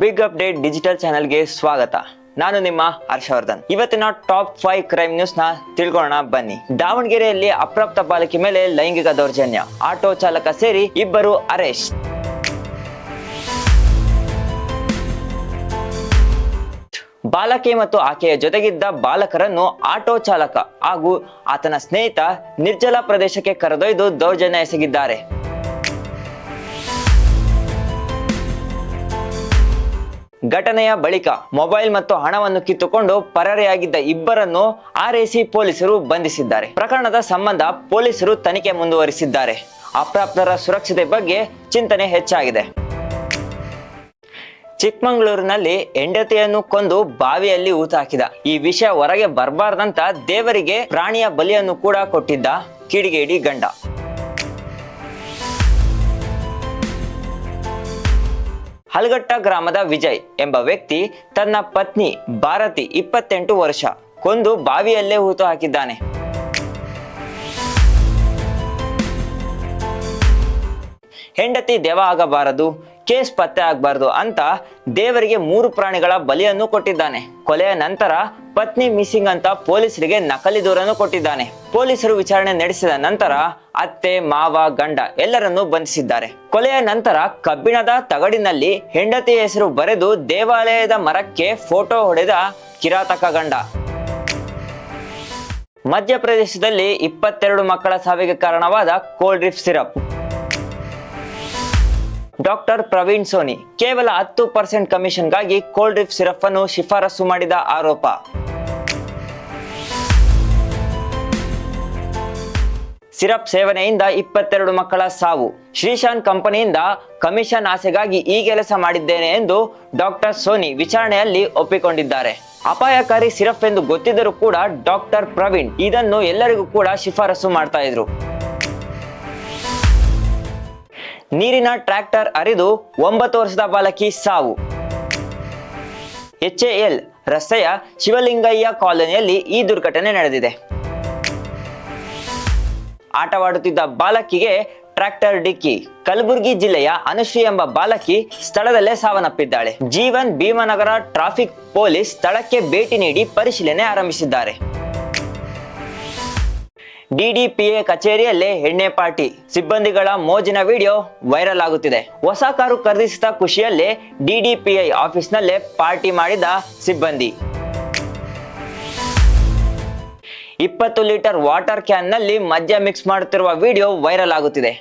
Big update digital ಚಾನೆಲ್ಗೆ ಸ್ವಾಗತ. ನಾನು ನಿಮ್ಮ ಹರ್ಷವರ್ಧನ್. ಇವತ್ತಿನ ಟಾಪ್ ಫೈವ್ ಕ್ರೈಮ್ ನ್ಯೂಸ್ನ ತಿಳ್ಕೊಳ್ಳೋಣ ಬನ್ನಿ. ದಾವಣಗೆರೆಯಲ್ಲಿ ಅಪ್ರಾಪ್ತ ಬಾಲಕಿ ಮೇಲೆ ಲೈಂಗಿಕ ದೌರ್ಜನ್ಯ. ಆಟೋ ಚಾಲಕ ಸೇರಿ ಇಬ್ಬರು ಅರೆಸ್ಟ್. ಬಾಲಕಿ ಮತ್ತು ಆಕೆಯ ಜೊತೆಗಿದ್ದ ಬಾಲಕರನ್ನು ಆಟೋ ಚಾಲಕ ಹಾಗೂ ಆತನ ಸ್ನೇಹಿತ ನಿರ್ಜಲ ಪ್ರದೇಶಕ್ಕೆ ಕರೆದೊಯ್ದು ದೌರ್ಜನ್ಯ ಎಸಗಿದ್ದಾರೆ. ಘಟನೆಯ ಬಳಿಕ ಮೊಬೈಲ್ ಮತ್ತು ಹಣವನ್ನು ಕಿತ್ತುಕೊಂಡು ಪರಾರಿಯಾಗಿದ್ದ ಇಬ್ಬರನ್ನು ಆರ್ಎಸಿ ಪೊಲೀಸರು ಬಂಧಿಸಿದ್ದಾರೆ. ಪ್ರಕರಣದ ಸಂಬಂಧ ಪೊಲೀಸರು ತನಿಖೆ ಮುಂದುವರಿಸಿದ್ದಾರೆ. ಅಪ್ರಾಪ್ತರ ಸುರಕ್ಷತೆ ಬಗ್ಗೆ ಚಿಂತನೆ ಹೆಚ್ಚಾಗಿದೆ. ಚಿಕ್ಕಮಗಳೂರಿನಲ್ಲಿ ಹೆಂಡತಿಯನ್ನು ಕೊಂದು ಬಾವಿಯಲ್ಲಿ ಊತ ಹಾಕಿದ ಈ ವಿಷಯ ಹೊರಗೆ ಬರಬಾರ್ದಂತ ದೇವರಿಗೆ ಪ್ರಾಣಿಯ ಬಲಿಯನ್ನು ಕೂಡ ಕೊಟ್ಟಿದ್ದ ಕಿಡಿಗೇಡಿ ಗಂಡ. ಹಲಗಟ್ಟ ಗ್ರಾಮದ ವಿಜಯ್ ಎಂಬ ವ್ಯಕ್ತಿ ತನ್ನ ಪತ್ನಿ ಭಾರತಿ ಇಪ್ಪತ್ತೆಂಟು ವರ್ಷ ಕೊಂದು ಬಾವಿಯಲ್ಲೇ ಹೂತು ಹಾಕಿದ್ದಾನೆ. ಹೆಂಡತಿ ದೇವ ಆಗಬಾರದು ಕೇಸ್ ಪತ್ತೆ ಆಗಬಾರದು ಅಂತ ದೇವರಿಗೆ ಮೂರು ಪ್ರಾಣಿಗಳ ಬಲಿಯನ್ನು ಕೊಟ್ಟಿದ್ದಾನೆ. ಕೊಲೆಯ ನಂತರ ಪತ್ನಿ ಮಿಸ್ಸಿಂಗ್ ಅಂತ ಪೊಲೀಸರಿಗೆ ನಕಲಿ ದೂರನ್ನು ಕೊಟ್ಟಿದ್ದಾನೆ. ಪೊಲೀಸರು ವಿಚಾರಣೆ ನಡೆಸಿದ ನಂತರ ಅತ್ತೆ, ಮಾವ, ಗಂಡ ಎಲ್ಲರನ್ನೂ ಬಂಧಿಸಿದ್ದಾರೆ. ಕೊಲೆಯ ನಂತರ ಕಬ್ಬಿಣದ ತಗಡಿನಲ್ಲಿ ಹೆಂಡತಿಯ ಹೆಸರು ಬರೆದು ದೇವಾಲಯದ ಮರಕ್ಕೆ ಫೋಟೋ ಹೊಡೆದ ಕಿರಾತಕ ಗಂಡ. ಮಧ್ಯಪ್ರದೇಶದಲ್ಲಿ ಇಪ್ಪತ್ತೆರಡು ಮಕ್ಕಳ ಸಾವಿಗೆ ಕಾರಣವಾದ Coldrif syrup doctor Praveen Soni ಕೇವಲ ಹತ್ತು ಪರ್ಸೆಂಟ್ ಕಮಿಷನ್ಗಾಗಿ ಕೋಲ್ಡ್ ಡ್ರಿಫ್ ಸಿರಪ್ ಅನ್ನು ಶಿಫಾರಸು ಮಾಡಿದ ಆರೋಪ. ಸಿರಪ್ ಸೇವನೆಯಿಂದ ಇಪ್ಪತ್ತೆರಡು ಮಕ್ಕಳ ಸಾವು. ಶ್ರೀಶಾನ್ ಕಂಪನಿಯಿಂದ ಕಮಿಷನ್ ಆಸೆಗಾಗಿ ಈ ಕೆಲಸ ಮಾಡಿದ್ದೇನೆ ಎಂದು ಡಾಕ್ಟರ್ ಸೋನಿ ವಿಚಾರಣೆಯಲ್ಲಿ ಒಪ್ಪಿಕೊಂಡಿದ್ದಾರೆ. ಅಪಾಯಕಾರಿ ಸಿರಪ್ ಎಂದು ಗೊತ್ತಿದ್ದರೂ ಕೂಡ ಡಾಕ್ಟರ್ ಪ್ರವೀಣ್ ಇದನ್ನು ಎಲ್ಲರಿಗೂ ಕೂಡ ಶಿಫಾರಸು ಮಾಡ್ತಾ ಇದ್ರು. ನೀರಿನ ಟ್ರ್ಯಾಕ್ಟರ್ ಅರಿದು ಒಂಬತ್ತು ವರ್ಷದ ಬಾಲಕಿ ಸಾವು. ಎಚ್ಎಎಲ್ ರಸ್ತೆಯ ಶಿವಲಿಂಗಯ್ಯ ಕಾಲೋನಿಯಲ್ಲಿ ಈ ದುರ್ಘಟನೆ ನಡೆದಿದೆ. ಆಟವಾಡುತ್ತಿದ್ದ ಬಾಲಕಿಗೆ ಟ್ರ್ಯಾಕ್ಟರ್ ಡಿಕ್ಕಿ. ಕಲಬುರಗಿ ಜಿಲ್ಲೆಯ ಅನುಶ್ರೀ ಎಂಬ ಬಾಲಕಿ ಸ್ಥಳದಲ್ಲೇ ಸಾವನ್ನಪ್ಪಿದ್ದಾಳೆ. ಜೀವನ್ ಭೀಮನಗರ ಟ್ರಾಫಿಕ್ ಪೊಲೀಸ್ ಸ್ಥಳಕ್ಕೆ ಭೇಟಿ ನೀಡಿ ಪರಿಶೀಲನೆ ಆರಂಭಿಸಿದ್ದಾರೆ. ಡಿಡಿಪಿಎ ಕಚೇರಿಯಲ್ಲಿ ಎಣ್ಣೆ ಪಾರ್ಟಿ. ಸಿಬ್ಬಂದಿಗಳ ಮೋಜಿನ ವಿಡಿಯೋ ವೈರಲ್ ಆಗುತ್ತಿದೆ. ಹೊಸ ಕಾರು ಖರೀದಿಸಿದ ಖುಷಿಯಲ್ಲೇ ಡಿಡಿಪಿಐ ಆಫೀಸ್ನಲ್ಲೇ ಪಾರ್ಟಿ ಮಾಡಿದ ಸಿಬ್ಬಂದಿ. ಇಪ್ಪತ್ತು ಲೀಟರ್ ವಾಟರ್ ಕ್ಯಾನ್ನಲ್ಲಿ ಮದ್ಯ ಮಿಕ್ಸ್ ಮಾಡುತ್ತಿರುವ ವಿಡಿಯೋ ವೈರಲ್ ಆಗುತ್ತಿದೆ.